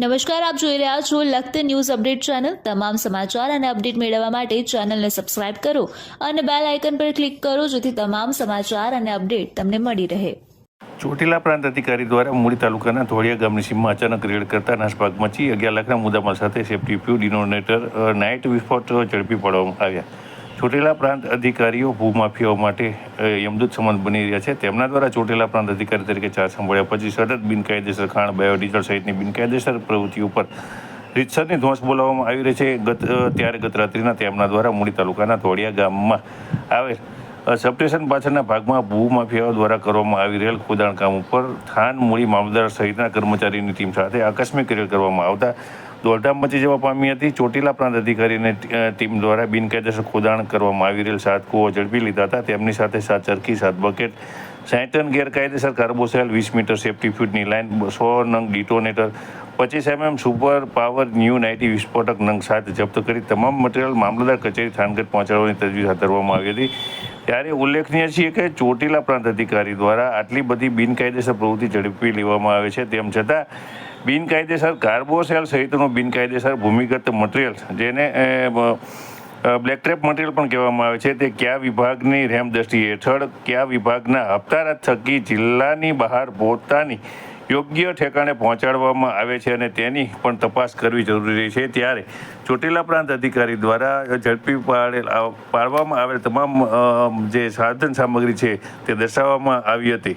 નમસ્કાર, આપ જોઈ રહ્યા છો લખત ન્યૂઝ અપડેટ ચેનલ. તમામ સમાચાર અને અપડેટ મેળવવા માટે ચેનલને સબસ્ક્રાઇબ કરો અને બેલ આઇકન પર ક્લિક કરો જેથી તમામ સમાચાર અને અપડેટ તમને મળી રહે. ચોટીલા પ્રાંત અધિકારી દ્વારા મૂળી તાલુકાના ધોળિયા ગામની સીમમાં અચાનક રેડ કરતા નાસભાગ મચી અગિયાર લાખના મુદ્દામાલ સાથે સેફ્ટી ફ્યુ ડિનોનેટર નાઇટ વિસ્ફોટ ઝડપી પાડવામાં આવ્યા. ચોટીલા પ્રાંત અધિકારીઓ ભૂમાફિયાઓ માટે યમદૂત સંબંધ બની રહ્યા છે. તેમના દ્વારા ચોટીલા પ્રાંત અધિકારી તરીકે ચાર્જ સંભાળ્યા. પછી સતત બિનકાયદેસર ખાણ, બાયોડીઝલ સહિતની બિનકાયદેસર પ્રવૃત્તિઓ પર રીતસરની ધોંસ બોલાવવામાં આવી રહી છે. ગત ત્યારે ગત રાત્રિના તેમના દ્વારા મૂળી તાલુકાના ધોળિયા ગામમાં આવેલ સબસ્ટેશન પાછળના ભાગમાં ભૂમાફિયાઓ દ્વારા કરવામાં આવી રહેલ ખોદાણ કામ ઉપર થાન મૂળી મામલતદાર સહિતના કર્મચારીની ટીમ સાથે આકસ્મિક રેડ કરવામાં આવતા દોડધામ મચી જવા પામી હતી. ચોટીલા પ્રાંત અધિકારીને ટીમ દ્વારા બિનકાયદેસર ખોદાણ કરવામાં આવી રહેલ સાત કૂવો ઝડપી લીધા હતા. તેમની સાથે સાત ચરખી, સાત બકેટ સાઠ ટન ગેરકાયદેસર કાર્બોસેલ, વીસ મીટર સેફ્ટી ફ્યુડની લાઇન સો નંગ ડિટોનેટર, પચીસ MM super power, new nightie વિસ્ફોટક નંગ સાત જપ્ત કરી તમામ મટીરિયલ મામલતદાર કચેરી થાનગઢ પહોંચાડવાની તજવીજ હાથ ધરવામાં આવી હતી. ત્યારે ઉલ્લેખનીય છે કે ચોટીલા પ્રાંત અધિકારી દ્વારા આટલી બધી બિનકાયદેસર પ્રવૃત્તિ ઝડપી લેવામાં આવે છે. તેમ છતાં, બિનકાયદેસર કાર્બોસેલ સહિતનું બિનકાયદેસર ભૂમિગત મટીરિયલ, જેને બ્લેક ટ્રેપ મટીરિયલ પણ કહેવામાં આવે છે, તે કયા વિભાગની રેમ દ્રષ્ટિ હેઠળ, કયા વિભાગના હપ્તારા થકી જિલ્લાની બહાર પોતાની યોગ્ય ઠેકાણે પહોંચાડવામાં આવે છે અને તેની પણ તપાસ કરવી જરૂરી છે. ત્યારે ચોટીલા પ્રાંત અધિકારી દ્વારા ઝડપી પાડેલ પાડવામાં આવેલ તમામ જે સાધન સામગ્રી છે તે દર્શાવવામાં આવી હતી.